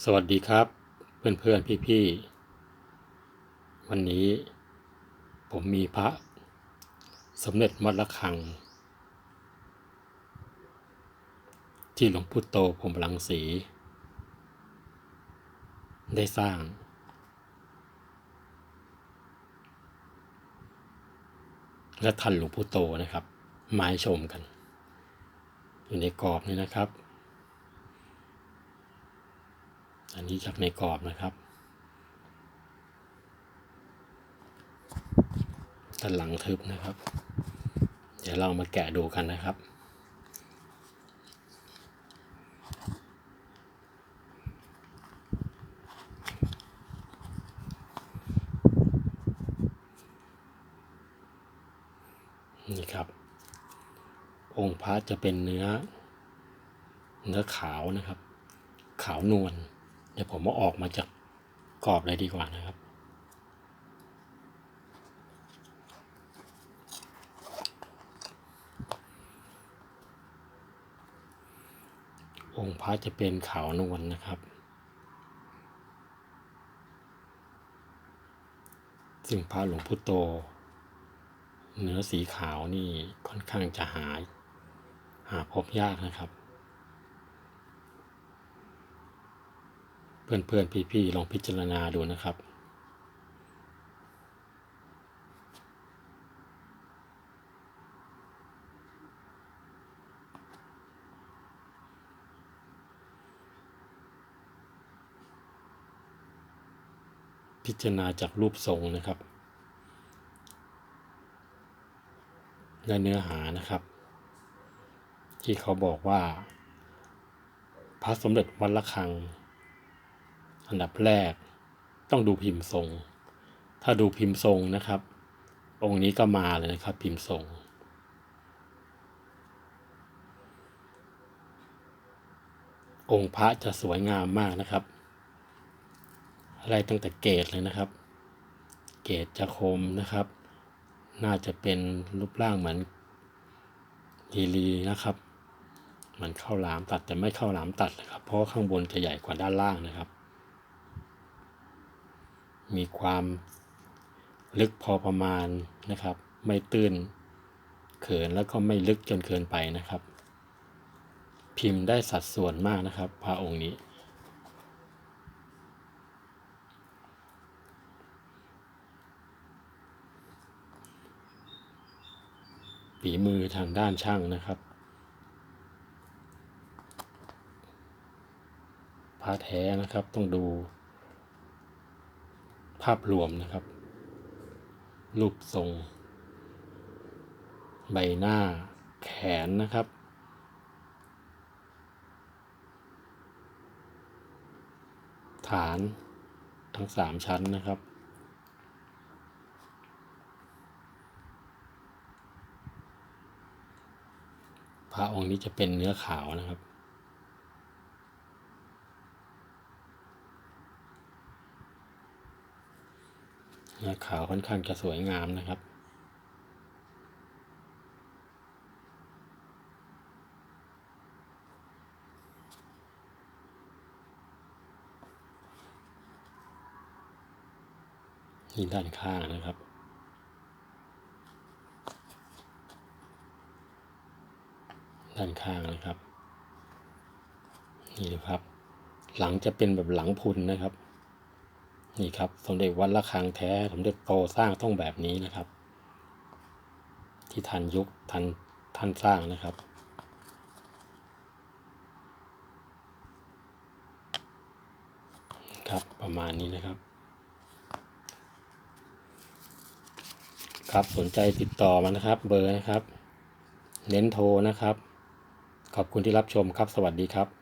สวัสดีครับ เพื่อนเพื่อนพี่พี่วันนี้ผมมีพระสมเด็จวัดระฆัง ที่หลวงพุทโตพรหมรังสี ได้สร้าง และทันหลวงพุทโตนะครับมาชมกัน อยู่ในกรอบนี้นะครับ อันนี้จากในกรอบนะครับด้านหลังทึบนะครับ เดี๋ยวเรามาแกะดูกันนะครับนี่ครับ องค์พระจะเป็นเนื้อ เนื้อขาวนะครับ ขาวนวล เดี๋ยวผมเอาออกมาจากกรอบเลยดีกว่านะครับ องค์พระจะเป็นขาวนวลนะครับ ซึ่งพระหลวงพุโต เนื้อสีขาวนี่ค่อนข้างจะหาย หาพบยากนะครับ พื่อนเพื่อนพี่พี่ๆลองพิจารณาดูนะครับ พิจารณาจากรูปทรงนะครับ และเนื้อหานะครับ ที่เขาบอกว่า พระสมเด็จวัดระฆัง อันดับแรก ต้องดูพิมพ์ทรง ถ้าดูพิมพ์ทรงนะครับ องค์นี้ก็มาเลยนะครับ พิมพ์ทรงองค์พระจะสวยงามมากนะครับ อะไรตั้งแต่เกตเลยนะครับ เกตจะคมนะครับ น่าจะเป็นรูปร่างเหมือนลีลีนะครับเหมือนข้าหลามตัดแต่ไม่เข้าหลามตัดนะครับ เพราะข้างบนจะใหญ่กว่าด้านล่างนะครับ มีความลึกพอประมาณนะครับ ไม่ตื้นเขินแล้วก็ไม่ลึกจนเกินไปนะครับ พิมพ์ได้สัดส่วนมากนะครับพระองค์นี้ฝีมือทางด้านช่างนะครับ พระแท้นะครับต้องดู ภาพรวมนะครับ รูปทรง ใบหน้า แขนนะครับ ฐานทั้งสามชั้นนะครับพระองค์นี้จะเป็นเนื้อขาวนะครับ เนื้อ ขาวค่อนข้างจะสวยงามนะครับ นี่ด้านข้างนะครับด้านข้างนะครับ นี่นะครับ หลังจะเป็นแบบหลังพุนนะครับ นี่ครับ สมเด็จวัดระฆังแท้ สมเด็จโตสร้างต้องแบบนี้นะครับ ที่ทันยุคทันท่านสร้างนะครับครับประมาณนี้นะครับ ครับสนใจติดต่อมานะครับ เบอร์นะครับ เน้นโทรนะครับ ขอบคุณที่รับชมครับสวัสดีครับ